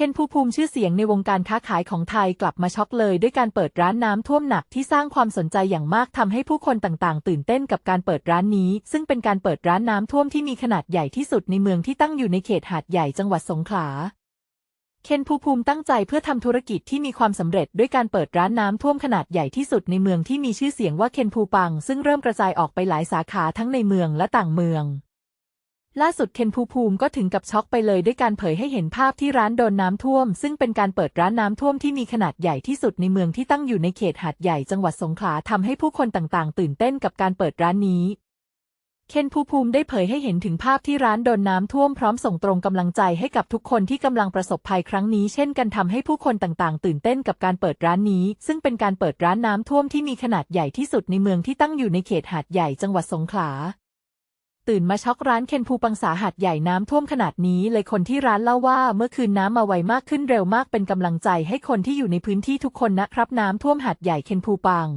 เคนภูภูมิชื่อเสียงในวงการค้าขายของไทยกลับมาช็อกเลยด้วยการเปิดร้านน้ำท่วมหนักที่สร้างความสนใจอย่างมากทำให้ผู้คนต่างๆ ตื่นเต้นกับการเปิดร้านนี้ ซึ่งเป็นการเปิดร้านน้ำท่วมที่มีขนาดใหญ่ที่สุดในเมืองที่ตั้งอยู่ในเขตหาดใหญ่จังหวัดสงขลาเคนภูภูมิตั้งใจเพื่อทำธุรกิจที่มีความสำเร็จด้วยการเปิดร้านน้ำท่วมขนาดใหญ่ที่สุดในเมืองที่มีชื่อเสียงว่าเคนภูปัง ซึ่งเริ่มกระจายออกไปหลายสาขาทั้งในเมืองและต่างเมือง ล่าสุดเคนภูภูมิก็ถึงกับช็อกไปเลยด้วยการเผยให้เห็นภาพที่ร้านโดนน้ำท่วม ซึ่งเป็นการเปิดร้านน้ำท่วมที่มีขนาดใหญ่ที่สุดในเมืองที่ตั้งอยู่ในเขตหาดใหญ่จังหวัดสงขลาทำให้ผู้คนต่างๆ ตื่นเต้นกับการเปิดร้านนี้ เคนภูภูมิได้เผยให้เห็นถึงภาพที่ร้านโดนน้ำท่วมพร้อมส่งตรงกำลังใจให้กับทุกคนที่กำลังประสบภัยครั้งนี้ เช่นกันทำให้ผู้คนต่างๆ ตื่นเต้นกับการเปิดร้านนี้ ซึ่งเป็นการเปิดร้านน้ำท่วมที่มีขนาดใหญ่ที่สุดในเมืองที่ตั้งอยู่ในเขตหาดใหญ่จังหวัดสงขลา ตื่นมาช็อกร้านเคนภูปังสาหัดใหญ่น้ำท่วมขนาดนี้ เลยคนที่ร้านเล่าว่าเมื่อคืนน้ำมาไวมากขึ้นเร็วมากเป็นกำลังใจให้คนที่อยู่ในพื้นที่ทุกคนนะครับน้ำท่วมหาดใหญ่เคนภูปัง